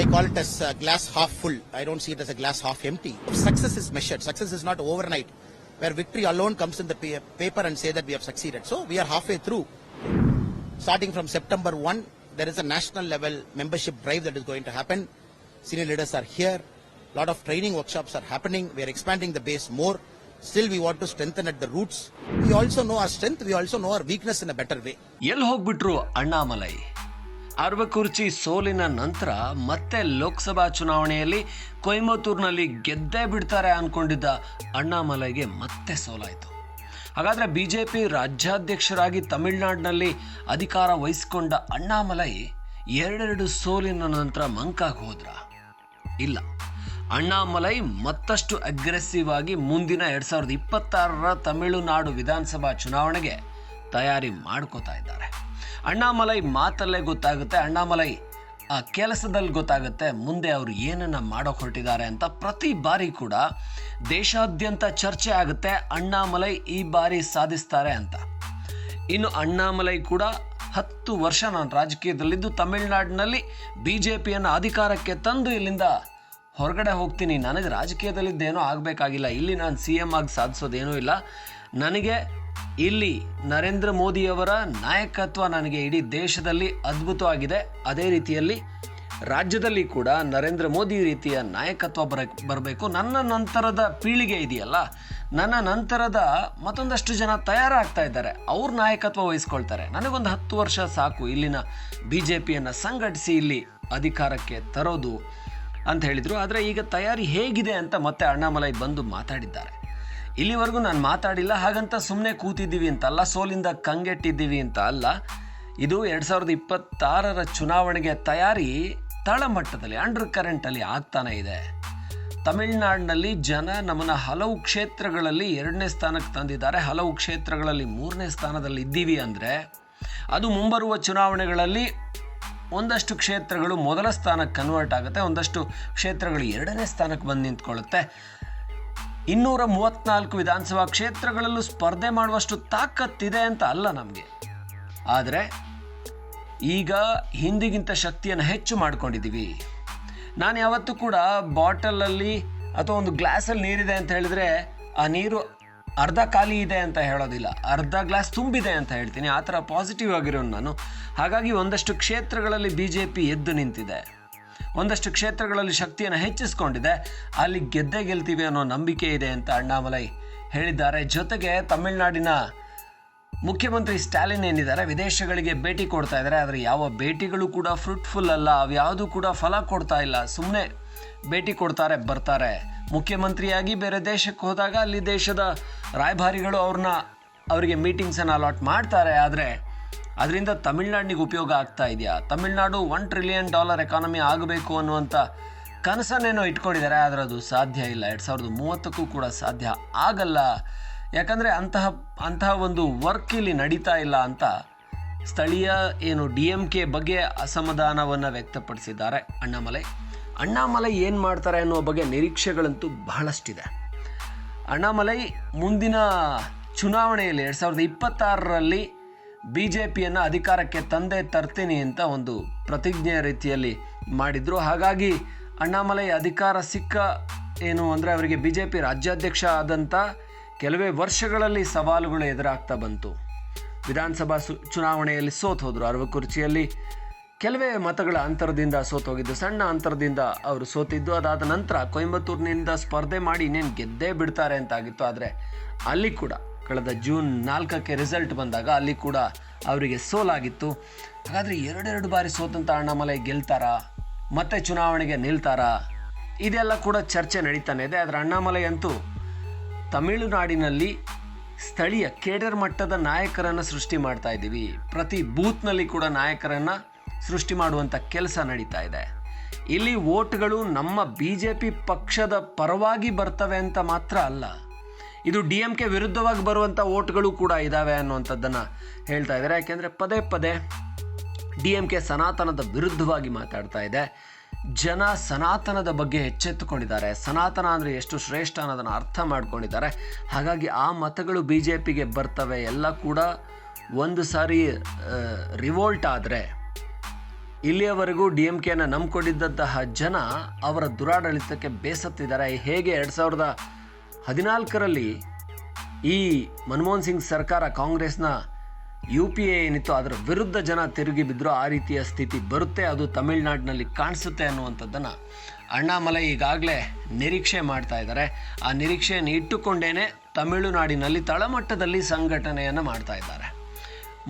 I call it as uh, glass half full. I don't see it as a glass half empty. Success is measured. Success is not overnight, where victory alone comes in the pa- paper and say that we have succeeded. So we are halfway through. Starting from September 1, there is a national level membership drive that is going to happen. Senior leaders are here. A lot of training workshops are happening. We are expanding the base more. Still, we want to strengthen at the roots. We also know our strength. We also know our weakness in a better way. ಎಲ್ಲಿ ಹೋಗ್ಬಿಟ್ರು ಅಣ್ಣಾಮಲೈ ಅರವಕುರ್ಚಿ ಸೋಲಿನ ನಂತರ ಮತ್ತೆ ಲೋಕಸಭಾ ಚುನಾವಣೆಯಲ್ಲಿ ಕೊಯಮತ್ತೂರಿನಲ್ಲಿ ಗೆದ್ದೇ ಬಿಡ್ತಾರೆ ಅನ್ಕೊಂಡಿದ್ದ ಅಣ್ಣಾಮಲೈಗೆ ಮತ್ತೆ ಸೋಲಾಯಿತು. ಹಾಗಾದ್ರೆ ಪಿ ರಾಜ್ಯಾಧ್ಯಕ್ಷರಾಗಿ ತಮಿಳುನಾಡಿನಲ್ಲಿ ಅಧಿಕಾರ ವಹಿಸಿಕೊಂಡ ಅಣ್ಣಾಮಲೈ ಎರಡೆರಡು ಸೋಲಿನ ನಂತರ ಮಂಕಾಗಿ ಹೋದ್ರ? ಇಲ್ಲ. ಅಣ್ಣಾಮಲೈ ಮತ್ತಷ್ಟು ಅಗ್ರೆಸಿವ್ ಆಗಿ ಮುಂದಿನ ಎರಡು ಸಾವಿರದ ಇಪ್ಪತ್ತಾರರ ತಮಿಳುನಾಡು ವಿಧಾನಸಭಾ ಚುನಾವಣೆಗೆ ತಯಾರಿ ಮಾಡ್ಕೋತಾ ಇದ್ದಾರೆ. ಅಣ್ಣಾಮಲೈ ಮಾತಲ್ಲೇ ಗೊತ್ತಾಗುತ್ತೆ, ಅಣ್ಣಾಮಲೈ, ಆ ಕೆಲಸದಲ್ಲಿ ಗೊತ್ತಾಗುತ್ತೆ, ಮುಂದೆ ಅವರು ಏನನ್ನ ಮಾಡೋಕೆ ಹೊರಟಿದ್ದಾರೆ ಅಂತ ಪ್ರತಿ ಬಾರಿ ಕೂಡ ದೇಶಾದ್ಯಂತ ಚರ್ಚೆ ಆಗುತ್ತೆ, ಅಣ್ಣಾಮಲೈ ಈ ಬಾರಿ ಸಾಧಿಸ್ತಾರೆ ಅಂತ. ಇನ್ನು ಅಣ್ಣಾಮಲೈ ಕೂಡ ಹತ್ತು ವರ್ಷ ನಾನು ರಾಜಕೀಯದಲ್ಲಿದ್ದು ತಮಿಳುನಾಡಿನಲ್ಲಿ ಬಿ ಜೆ ಪಿಯನ್ನು ಅಧಿಕಾರಕ್ಕೆ ತಂದು ಇಲ್ಲಿಂದ ಹೊರಗಡೆ ಹೋಗ್ತೀನಿ. ನನಗೆ ರಾಜಕೀಯದಲ್ಲಿದ್ದೇನೋ ಆಗಬೇಕಾಗಿಲ್ಲ. ಇಲ್ಲಿ ನಾನು ಸಿ ಎಂ ಆಗಿ ಸಾಧಿಸೋದೇನೂ ಇಲ್ಲ. ನನಗೆ ಇಲ್ಲಿ ನರೇಂದ್ರ ಮೋದಿಯವರ ನಾಯಕತ್ವ ನನಗೆ ಇಡೀ ದೇಶದಲ್ಲಿ ಅದ್ಭುತವಾಗಿದೆ. ಅದೇ ರೀತಿಯಲ್ಲಿ ರಾಜ್ಯದಲ್ಲಿ ಕೂಡ ನರೇಂದ್ರ ಮೋದಿ ರೀತಿಯ ನಾಯಕತ್ವ ಬರ, ಬರಬೇಕು. ನನ್ನ ನಂತರದ ಪೀಳಿಗೆ ಇದೆಯಲ್ಲ, ನನ್ನ ನಂತರದ ಮತ್ತೊಂದಷ್ಟು ಜನ ತಯಾರಾಗ್ತಾ ಇದ್ದಾರೆ. ಅವ್ರ ನಾಯಕತ್ವ ವಹಿಸ್ಕೊಳ್ತಾರೆ. ನನಗೊಂದು ಹತ್ತು ವರ್ಷ ಸಾಕು ಇಲ್ಲಿನ ಬಿ ಜೆ ಪಿಯನ್ನು ಸಂಘಟಿಸಿ ಇಲ್ಲಿ ಅಧಿಕಾರಕ್ಕೆ ತರೋದು ಅಂತ ಹೇಳಿದರು. ಆದರೆ ಈಗ ತಯಾರಿ ಹೇಗಿದೆ ಅಂತ ಮತ್ತೆ ಅಣ್ಣಾಮಲೈ ಬಂದು ಮಾತಾಡಿದ್ದಾರೆ. ಇಲ್ಲಿವರೆಗೂ ನಾನು ಮಾತಾಡಿಲ್ಲ, ಹಾಗಂತ ಸುಮ್ಮನೆ ಕೂತಿದ್ದೀವಿ ಅಂತಲ್ಲ, ಸೋಲಿಂದ ಕಂಗೆಟ್ಟಿದ್ದೀವಿ ಅಂತ ಅಲ್ಲ. ಇದು ಎರಡು ಸಾವಿರದ ಇಪ್ಪತ್ತಾರರ ಚುನಾವಣೆಗೆ ತಯಾರಿ ತಳಮಟ್ಟದಲ್ಲಿ ಅಂಡರ್ ಕರೆಂಟಲ್ಲಿ ಆಗ್ತಾನೆ ಇದೆ. ತಮಿಳುನಾಡಿನಲ್ಲಿ ಜನ ನಮ್ಮನ್ನು ಹಲವು ಕ್ಷೇತ್ರಗಳಲ್ಲಿ ಎರಡನೇ ಸ್ಥಾನಕ್ಕೆ ತಂದಿದ್ದಾರೆ. ಹಲವು ಕ್ಷೇತ್ರಗಳಲ್ಲಿ ಮೂರನೇ ಸ್ಥಾನದಲ್ಲಿ ಇದ್ದೀವಿ ಅಂದರೆ, ಅದು ಮುಂಬರುವ ಚುನಾವಣೆಗಳಲ್ಲಿ ಒಂದಷ್ಟು ಕ್ಷೇತ್ರಗಳು ಮೊದಲ ಸ್ಥಾನಕ್ಕೆ ಕನ್ವರ್ಟ್ ಆಗುತ್ತೆ, ಒಂದಷ್ಟು ಕ್ಷೇತ್ರಗಳು ಎರಡನೇ ಸ್ಥಾನಕ್ಕೆ ಬಂದು ನಿಂತ್ಕೊಳ್ಳುತ್ತೆ. ಇನ್ನೂರ ಮೂವತ್ನಾಲ್ಕು ವಿಧಾನಸಭಾ ಕ್ಷೇತ್ರಗಳಲ್ಲೂ ಸ್ಪರ್ಧೆ ಮಾಡುವಷ್ಟು ತಾಕತ್ತಿದೆ ಅಂತ ಅಲ್ಲ ನಮಗೆ. ಆದರೆ ಈಗ ಹಿಂದಿಗಿಂತ ಶಕ್ತಿಯನ್ನು ಹೆಚ್ಚು ಮಾಡ್ಕೊಂಡಿದ್ದೀವಿ. ನಾನು ಯಾವತ್ತೂ ಕೂಡ ಬಾಟಲಲ್ಲಿ ಅಥವಾ ಒಂದು ಗ್ಲಾಸಲ್ಲಿ ನೀರಿದೆ ಅಂತ ಹೇಳಿದರೆ ಆ ನೀರು ಅರ್ಧ ಖಾಲಿ ಇದೆ ಅಂತ ಹೇಳೋದಿಲ್ಲ. ಅರ್ಧ ಗ್ಲಾಸ್ ತುಂಬಿದೆ ಅಂತ ಹೇಳ್ತೀನಿ. ಆ ಥರ ಪಾಸಿಟಿವ್ ಆಗಿರೋನು ನಾನು. ಹಾಗಾಗಿ ಒಂದಷ್ಟು ಕ್ಷೇತ್ರಗಳಲ್ಲಿ ಬಿ ಜೆ ಪಿ ಎದ್ದು ನಿಂತಿದೆ. ಒಂದಷ್ಟು ಕ್ಷೇತ್ರಗಳಲ್ಲಿ ಶಕ್ತಿಯನ್ನು ಹೆಚ್ಚಿಸ್ಕೊಂಡಿದೆ. ಅಲ್ಲಿ ಗೆದ್ದೇ ಗೆಲ್ತೀವಿ ಅನ್ನೋ ನಂಬಿಕೆ ಇದೆ ಅಂತ ಅಣ್ಣಾಮಲೈ ಹೇಳಿದ್ದಾರೆ. ಜೊತೆಗೆ ತಮಿಳುನಾಡಿನ ಮುಖ್ಯಮಂತ್ರಿ ಸ್ಟಾಲಿನ್ ಏನಿದ್ದಾರೆ, ವಿದೇಶಗಳಿಗೆ ಭೇಟಿ ಕೊಡ್ತಾ ಇದ್ದಾರೆ. ಆದರೆ ಯಾವ ಭೇಟಿಗಳು ಕೂಡ ಫ್ರೂಟ್ಫುಲ್ ಅಲ್ಲ ಅವ್ಯಾವುದೂ ಕೂಡ ಫಲ ಕೊಡ್ತಾ ಇಲ್ಲ. ಸುಮ್ಮನೆ ಭೇಟಿ ಕೊಡ್ತಾರೆ, ಬರ್ತಾರೆ. ಮುಖ್ಯಮಂತ್ರಿಯಾಗಿ ಬೇರೆ ದೇಶಕ್ಕೆ ಹೋದಾಗ ಅಲ್ಲಿ ದೇಶದ ರಾಯಭಾರಿಗಳು ಅವ್ರನ್ನ, ಅವರಿಗೆ ಮೀಟಿಂಗ್ಸನ್ನು ಅಲಾಟ್ ಮಾಡ್ತಾರೆ. ಆದರೆ ಅದರಿಂದ ತಮಿಳ್ನಾಡಿಗೆ ಉಪಯೋಗ ಆಗ್ತಾ ಇದೆಯಾ? Tamil Nadu one trillion dollar economy ಆಗಬೇಕು ಅನ್ನುವಂಥ ಕನಸನ್ನೇನೋ ಇಟ್ಕೊಂಡಿದ್ದಾರೆ, ಆದರೆ ಅದು ಸಾಧ್ಯ ಇಲ್ಲ. ಎರಡು ಸಾವಿರದ ಮೂವತ್ತಕ್ಕೂ ಕೂಡ ಸಾಧ್ಯ ಆಗಲ್ಲ. ಯಾಕಂದರೆ ಅಂತಹ ಅಂತಹ ಒಂದು ವರ್ಕ್ ಇಲ್ಲಿ ನಡೀತಾ ಇಲ್ಲ ಅಂತ ಸ್ಥಳೀಯ ಏನು ಡಿ ಎಂ ಕೆ ಬಗ್ಗೆ ಅಸಮಾಧಾನವನ್ನು ವ್ಯಕ್ತಪಡಿಸಿದ್ದಾರೆ. ಅಣ್ಣಾಮಲೈ ಅಣ್ಣಾಮಲೈ ಏನು ಮಾಡ್ತಾರೆ ಅನ್ನುವ ಬಗ್ಗೆ ನಿರೀಕ್ಷೆಗಳಂತೂ ಬಹಳಷ್ಟಿದೆ. ಅಣ್ಣಾಮಲೈ, ಮುಂದಿನ ಚುನಾವಣೆಯಲ್ಲಿ ಎರಡು ಸಾವಿರದ ಇಪ್ಪತ್ತಾರರಲ್ಲಿ ಬಿ ಜೆ ಪಿಯನ್ನು ಅಧಿಕಾರಕ್ಕೆ ತಂದೆ ತರ್ತೀನಿ ಅಂತ ಒಂದು ಪ್ರತಿಜ್ಞೆಯ ರೀತಿಯಲ್ಲಿ ಮಾಡಿದರು. ಹಾಗಾಗಿ ಅಣ್ಣಾಮಲೈ ಅಧಿಕಾರ ಸಿಕ್ಕ ಏನು ಅಂದರೆ ಅವರಿಗೆ ಬಿ ಜೆ ಪಿ ರಾಜ್ಯಾಧ್ಯಕ್ಷ ಆದಂಥ ಕೆಲವೇ ವರ್ಷಗಳಲ್ಲಿ ಸವಾಲುಗಳು ಎದುರಾಗ್ತಾ ಬಂತು. ವಿಧಾನಸಭಾ ಸು ಚುನಾವಣೆಯಲ್ಲಿ ಸೋತೋದ್ರು ಹೋದರು. ಅರವಕುರ್ಚಿಯಲ್ಲಿ ಕೆಲವೇ ಮತಗಳ ಅಂತರದಿಂದ ಸೋತೋಗಿದ್ದು ಸಣ್ಣ ಅಂತರದಿಂದ ಅವರು ಸೋತಿದ್ದು. ಅದಾದ ನಂತರ ಕೊಯಂಬತ್ತೂರಿನಿಂದ ಸ್ಪರ್ಧೆ ಮಾಡಿ ಇನ್ನೇನು ಗೆದ್ದೇ ಬಿಡ್ತಾರೆ ಅಂತಾಗಿತ್ತು. ಆದರೆ ಅಲ್ಲಿ ಕೂಡ ಕಳೆದ ಜೂನ್ ನಾಲ್ಕಕ್ಕೆ ರಿಸಲ್ಟ್ ಬಂದಾಗ ಅಲ್ಲಿ ಕೂಡ ಅವರಿಗೆ ಸೋಲಾಗಿತ್ತು. ಹಾಗಾದರೆ ಎರಡೆರಡು ಬಾರಿ ಸೋತಂತ ಅಣ್ಣಾಮಲೈ ಗೆಲ್ತಾರಾ? ಮತ್ತೆ ಚುನಾವಣೆಗೆ ನಿಲ್ತಾರಾ? ಇದೆಲ್ಲ ಕೂಡ ಚರ್ಚೆ ನಡೀತಾನೆ ಇದೆ. ಆದರೆ ಅಣ್ಣಾಮಲೈ ಅಂತೂ ತಮಿಳುನಾಡಿನಲ್ಲಿ ಸ್ಥಳೀಯ ಕೇಡರ್ ಮಟ್ಟದ ನಾಯಕರನ್ನು ಸೃಷ್ಟಿ ಮಾಡ್ತಾ ಇದ್ದೀವಿ. ಪ್ರತಿ ಬೂತ್ನಲ್ಲಿ ಕೂಡ ನಾಯಕರನ್ನು ಸೃಷ್ಟಿ ಮಾಡುವಂಥ ಕೆಲಸ ನಡೀತಾ ಇದೆ. ಇಲ್ಲಿ ವೋಟ್ಗಳು ನಮ್ಮ ಬಿ ಜೆ ಪಿ ಪಕ್ಷದ ಪರವಾಗಿ ಬರ್ತವೆ ಅಂತ ಮಾತ್ರ ಅಲ್ಲ ಇದು ಡಿ ಎಂ ಕೆ ವಿರುದ್ಧವಾಗಿ ಬರುವಂಥ ಓಟ್ಗಳು ಕೂಡ ಇದ್ದಾವೆ ಅನ್ನುವಂಥದ್ದನ್ನು ಹೇಳ್ತಾ ಇದ್ದಾರೆ ಯಾಕೆಂದರೆ ಪದೇ ಪದೇ ಡಿ ಎಂ ಕೆ ಸನಾತನದ ವಿರುದ್ಧವಾಗಿ ಮಾತಾಡ್ತಾ ಇದೆ. ಜನ ಸನಾತನದ ಬಗ್ಗೆ ಎಚ್ಚೆತ್ತುಕೊಂಡಿದ್ದಾರೆ. ಸನಾತನ ಅಂದರೆ ಎಷ್ಟು ಶ್ರೇಷ್ಠ ಅನ್ನೋದನ್ನು ಅರ್ಥ ಮಾಡ್ಕೊಂಡಿದ್ದಾರೆ. ಹಾಗಾಗಿ ಆ ಮತಗಳು ಬಿ ಜೆ ಪಿಗೆ ಬರ್ತವೆ. ಎಲ್ಲ ಕೂಡ ಒಂದು ಸಾರಿ ರಿವೋಲ್ಟ್ ಆದರೆ ಇಲ್ಲಿಯವರೆಗೂ ಡಿ ಎಂ ಕೆನ ನಂಬಿಕೊಂಡಿದ್ದಂತಹ ಜನ ಅವರ ದುರಾಡಳಿತಕ್ಕೆ ಬೇಸತ್ತಿದ್ದಾರೆ. ಹೇಗೆ ಎರಡು ಸಾವಿರದ ಹದಿನಾಲ್ಕರಲ್ಲಿ ಈ ಮನಮೋಹನ್ ಸಿಂಗ್ ಸರ್ಕಾರ ಕಾಂಗ್ರೆಸ್ನ ಯು ಪಿ ಎ ಏನಿತ್ತು ಅದರ ವಿರುದ್ಧ ಜನ ತಿರುಗಿ ಬಿದ್ದರೂ ಆ ರೀತಿಯ ಸ್ಥಿತಿ ಬರುತ್ತೆ, ಅದು ತಮಿಳುನಾಡಿನಲ್ಲಿ ಕಾಣಿಸುತ್ತೆ ಅನ್ನುವಂಥದ್ದನ್ನು ಅಣ್ಣಾಮಲೈ ಈಗಾಗಲೇ ನಿರೀಕ್ಷೆ ಮಾಡ್ತಾ ಇದ್ದಾರೆ. ಆ ನಿರೀಕ್ಷೆಯನ್ನು ಇಟ್ಟುಕೊಂಡೇನೆ ತಮಿಳುನಾಡಿನಲ್ಲಿ ತಳಮಟ್ಟದಲ್ಲಿ ಸಂಘಟನೆಯನ್ನು ಮಾಡ್ತಾ ಇದ್ದಾರೆ.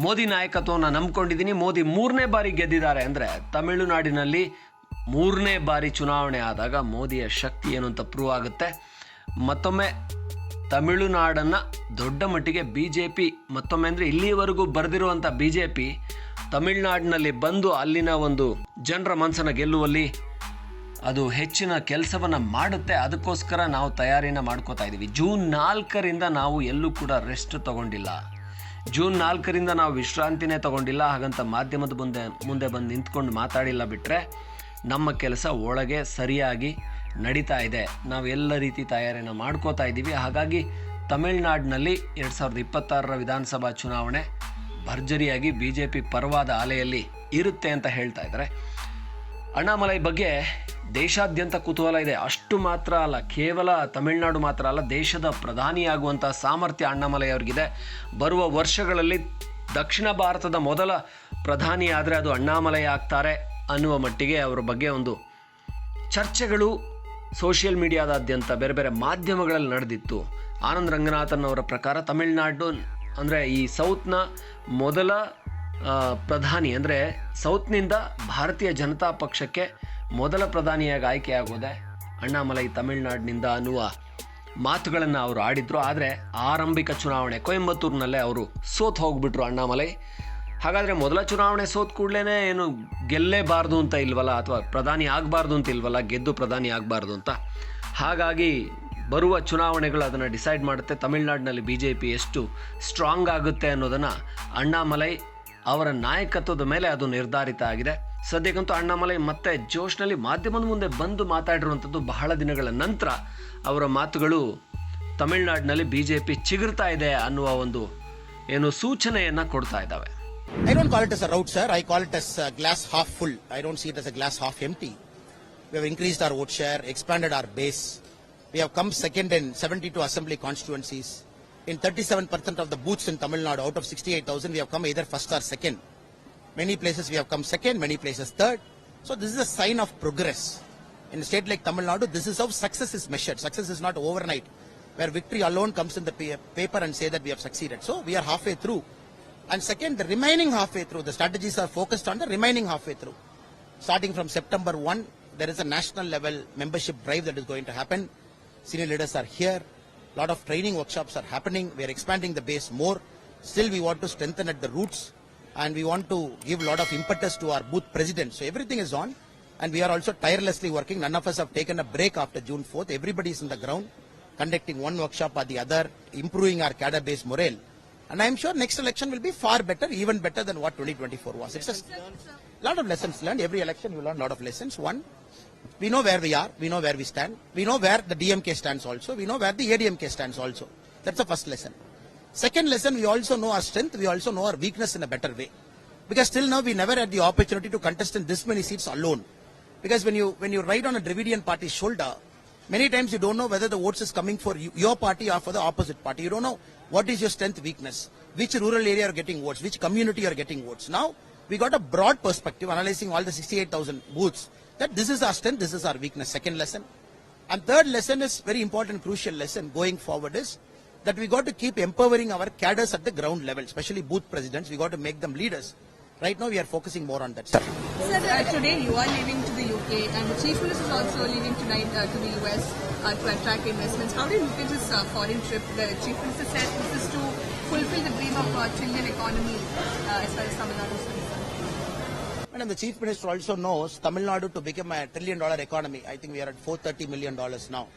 ಮೋದಿ ನಾಯಕತ್ವವನ್ನು ನಂಬ್ಕೊಂಡಿದ್ದೀನಿ. ಮೋದಿ ಮೂರನೇ ಬಾರಿ ಗೆದ್ದಿದ್ದಾರೆ ಅಂದರೆ ತಮಿಳುನಾಡಿನಲ್ಲಿ ಮೂರನೇ ಬಾರಿ ಚುನಾವಣೆ ಆದಾಗ ಮೋದಿಯ ಶಕ್ತಿ ಏನು ಅಂತ ಪ್ರೂವ್ ಆಗುತ್ತೆ. ಮತ್ತೊಮ್ಮೆ ತಮಿಳುನಾಡನ್ನು ದೊಡ್ಡ ಮಟ್ಟಿಗೆ ಬಿ ಜೆ ಪಿ ಮತ್ತೊಮ್ಮೆ ಅಂದರೆ ಇಲ್ಲಿಯವರೆಗೂ ಬರೆದಿರುವಂಥ ಬಿ ಜೆ ಪಿ ತಮಿಳುನಾಡಿನಲ್ಲಿ ಬಂದು ಅಲ್ಲಿನ ಒಂದು ಜನರ ಮನಸ್ಸನ್ನು ಗೆಲ್ಲುವಲ್ಲಿ ಅದು ಹೆಚ್ಚಿನ ಕೆಲಸವನ್ನು ಮಾಡುತ್ತೆ. ಅದಕ್ಕೋಸ್ಕರ ನಾವು ತಯಾರಿನ ಮಾಡ್ಕೋತಾ ಇದ್ದೀವಿ ಜೂನ್ ನಾಲ್ಕರಿಂದ ನಾವು ಎಲ್ಲೂ ಕೂಡ ರೆಸ್ಟ್ ತಗೊಂಡಿಲ್ಲ. ಜೂನ್ ನಾಲ್ಕರಿಂದ ನಾವು ವಿಶ್ರಾಂತಿನೇ ತಗೊಂಡಿಲ್ಲ. ಹಾಗಂತ ಮಾಧ್ಯಮದ ಮುಂದೆ ಮುಂದೆ ಬಂದು ನಿಂತ್ಕೊಂಡು ಮಾತಾಡಿಲ್ಲ ಬಿಟ್ಟರೆ ನಮ್ಮ ಕೆಲಸ ಒಳಗೆ ಸರಿಯಾಗಿ ನಡೀತಾ ಇದೆ. ನಾವು ಎಲ್ಲ ರೀತಿ ತಯಾರಿಯನ್ನು ಮಾಡ್ಕೋತಾ ಇದ್ದೀವಿ. ಹಾಗಾಗಿ ತಮಿಳುನಾಡಿನಲ್ಲಿ ಎರಡು ಸಾವಿರದ ಇಪ್ಪತ್ತಾರರ ವಿಧಾನಸಭಾ ಚುನಾವಣೆ ಭರ್ಜರಿಯಾಗಿ ಬಿ ಜೆ ಪಿ ಪರವಾದ ಅಲೆಯಲ್ಲಿ ಇರುತ್ತೆ ಅಂತ ಹೇಳ್ತಾ ಇದ್ದಾರೆ. ಅಣ್ಣಾಮಲೈ ಬಗ್ಗೆ ದೇಶಾದ್ಯಂತ ಕುತೂಹಲ ಇದೆ. ಅಷ್ಟು ಮಾತ್ರ ಅಲ್ಲ, ಕೇವಲ ತಮಿಳುನಾಡು ಮಾತ್ರ ಅಲ್ಲ, ದೇಶದ ಪ್ರಧಾನಿಯಾಗುವಂಥ ಸಾಮರ್ಥ್ಯ ಅಣ್ಣಾಮಲೈ ಅವರಿಗಿದೆ. ಬರುವ ವರ್ಷಗಳಲ್ಲಿ ದಕ್ಷಿಣ ಭಾರತದ ಮೊದಲ ಪ್ರಧಾನಿ ಆದರೆ ಅದು ಅಣ್ಣಾಮಲೈ ಆಗ್ತಾರೆ ಅನ್ನುವ ಮಟ್ಟಿಗೆ ಅವರ ಬಗ್ಗೆ ಒಂದು ಚರ್ಚೆಗಳು ಸೋಷಿಯಲ್ ಮೀಡಿಯಾದಾದ್ಯಂತ ಬೇರೆ ಬೇರೆ ಮಾಧ್ಯಮಗಳಲ್ಲಿ ನಡೆದಿತ್ತು. ಆನಂದ್ ರಂಗನಾಥನ್ ಅವರ ಪ್ರಕಾರ ತಮಿಳುನಾಡು ಅಂದರೆ ಈ ಸೌತ್ನ ಮೊದಲ ಪ್ರಧಾನಿ ಅಂದರೆ ಸೌತ್ನಿಂದ ಭಾರತೀಯ ಜನತಾ ಪಕ್ಷಕ್ಕೆ ಮೊದಲ ಪ್ರಧಾನಿಯಾಗಿ ಆಯ್ಕೆಯಾಗೋದೆ ಅಣ್ಣಾಮಲೈ ತಮಿಳುನಾಡಿನಿಂದ ಅನ್ನುವ ಮಾತುಗಳನ್ನು ಅವರು ಆಡಿದ್ರು. ಆದರೆ ಆರಂಭಿಕ ಚುನಾವಣೆ ಕೊಯಂಬತ್ತೂರಿನಲ್ಲೇ ಅವರು ಸೋತ್ ಹೋಗ್ಬಿಟ್ರು ಅಣ್ಣಾಮಲೈ. ಹಾಗಾದರೆ ಮೊದಲ ಚುನಾವಣೆ ಸೋತ್ ಕೂಡಲೇ ಏನು ಗೆಲ್ಲೇಬಾರ್ದು ಅಂತ ಇಲ್ವಲ್ಲ? ಅಥವಾ ಪ್ರಧಾನಿ ಆಗಬಾರ್ದು ಅಂತ ಇಲ್ವಲ್ಲ? ಗೆದ್ದು ಪ್ರಧಾನಿ ಆಗಬಾರ್ದು ಅಂತ? ಹಾಗಾಗಿ ಬರುವ ಚುನಾವಣೆಗಳು ಅದನ್ನು ಡಿಸೈಡ್ ಮಾಡುತ್ತೆ. ತಮಿಳುನಾಡಿನಲ್ಲಿ ಬಿ ಜೆ ಪಿ ಎಷ್ಟು ಸ್ಟ್ರಾಂಗ್ ಆಗುತ್ತೆ ಅನ್ನೋದನ್ನು ಅಣ್ಣಾಮಲೈ ಅವರ ನಾಯಕತ್ವದ ಮೇಲೆ ಅದು ನಿರ್ಧಾರಿತ ಆಗಿದೆ. ಸದ್ಯಕ್ಕಂತೂ ಅಣ್ಣಾಮಲೈ ಮತ್ತೆ ಜೋಶ್ನಲ್ಲಿ ಮಾಧ್ಯಮದ ಮುಂದೆ ಬಂದು ಮಾತಾಡಿರುವಂಥದ್ದು ಬಹಳ ದಿನಗಳ ನಂತರ ಅವರ ಮಾತುಗಳು ತಮಿಳುನಾಡಿನಲ್ಲಿ ಬಿ ಜೆ ಪಿ ಚಿಗುರ್ತಾ ಇದೆ ಅನ್ನುವ ಒಂದು ಏನು ಸೂಚನೆಯನ್ನು ಕೊಡ್ತಾ ಇದ್ದಾವೆ. I don't call it as a rout, sir. I call it as a glass half full. I don't see it as a glass half empty. We have increased our vote share, expanded our base. We have come second in 72 assembly constituencies. In 37% of the booths in Tamil Nadu, out of 68,000, we have come either first or second. Many places we have come second, many places third. So this is a sign of progress. In a state like Tamil Nadu, this is how success is measured. Success is not overnight, where victory alone comes in the paper and say that we have succeeded. So we are halfway through. And second, the remaining halfway through, the strategies are focused on the remaining halfway through. Starting from September 1, there is a national level membership drive that is going to happen. Senior leaders are here. A lot of training workshops are happening. We are expanding the base more. Still, we want to strengthen at the roots and we want to give a lot of impetus to our booth presidents. So everything is on and we are also tirelessly working. None of us have taken a break after June 4th. Everybody is in the ground conducting one workshop or the other, improving our cadre base morale. And I am sure next election will be far better, even better than what 2024 was. It's a lot of lessons learned. Every election you learn a lot of lessons. One, we know where we are, we know where we stand, we know where the DMK stands also, we know where the ADMK stands also. That's the first lesson. Second lesson, we also know our strength, we also know our weakness in a better way. Because till now we never had the opportunity to contest in this many seats alone. Because when you when you ride on a Dravidian party's shoulder, many times you don't know whether the votes is coming for you, your party or for the opposite party. You don't know what is your strength, weakness, which rural area are getting votes, which community are getting votes. Now we got a broad perspective analyzing all the 68,000 booths. That this is our strength, this is our weakness. Second lesson. And third lesson is very important, crucial lesson going forward is that we got to keep empowering our cadres at the ground level, especially booth presidents. We got to make them leaders. Right now, we are focusing more on that. Sir. Sir, today you are leaving UK and the Chief Minister is also leaving tonight uh, to the US uh, to attract investments. How do you look at this uh, foreign trip? The Chief Minister said this is to fulfill the dream of uh, trillion economy uh, as far as Tamil Nadu is concerned. Madam, the Chief Minister also knows Tamil Nadu to become a trillion dollar economy. I think we are at 430 million dollars now,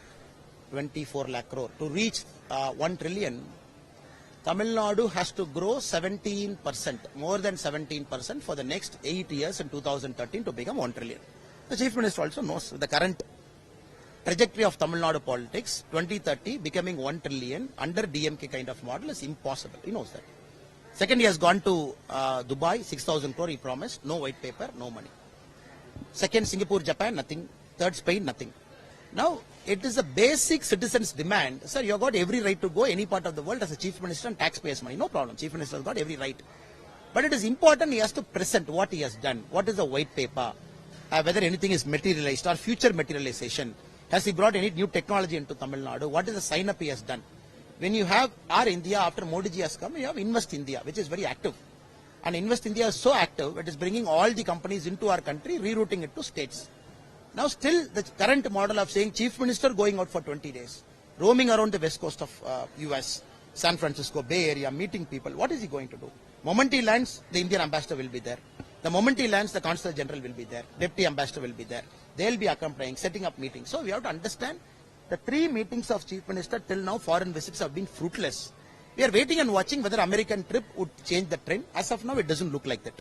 24 lakh crore. To reach uh, 1 trillion, Tamil Nadu has to grow 17%, more than 17% for the next 8 years in 2013 to become 1 trillion. The Chief Minister also knows the current trajectory of Tamil Nadu politics, 2030 becoming 1 trillion under DMK kind of model is impossible. He knows that. Second, he has gone to uh, Dubai, 6,000 crore he promised, no white paper, no money. Second, Singapore, Japan, nothing. Third, Spain, nothing. Now, it is a basic citizen's demand. Sir, you have got every right to go any part of the world as a chief minister and taxpayers' money. No problem. Chief minister has got every right. But it is important he has to present what he has done. What is the white paper? Uh, whether anything is materialized or future materialization. Has he brought any new technology into Tamil Nadu? What is the sign up he has done? When you have our India after Modi has come, you have Invest India, which is very active. And Invest India is so active, it is bringing all the companies into our country, rerouting it to states. Now, still, the current model of saying chief minister going out for 20 days, roaming around the west coast of uh, US, San Francisco, Bay Area, meeting people, what is he going to do? Moment he lands, the Indian ambassador will be there. The moment he lands, the consul general will be there. Deputy ambassador will be there. They'll be accompanying, setting up meetings. So we have to understand the three meetings of chief minister till now, foreign visits have been fruitless. We are waiting and watching whether American trip would change the trend. As of now, it doesn't look like that.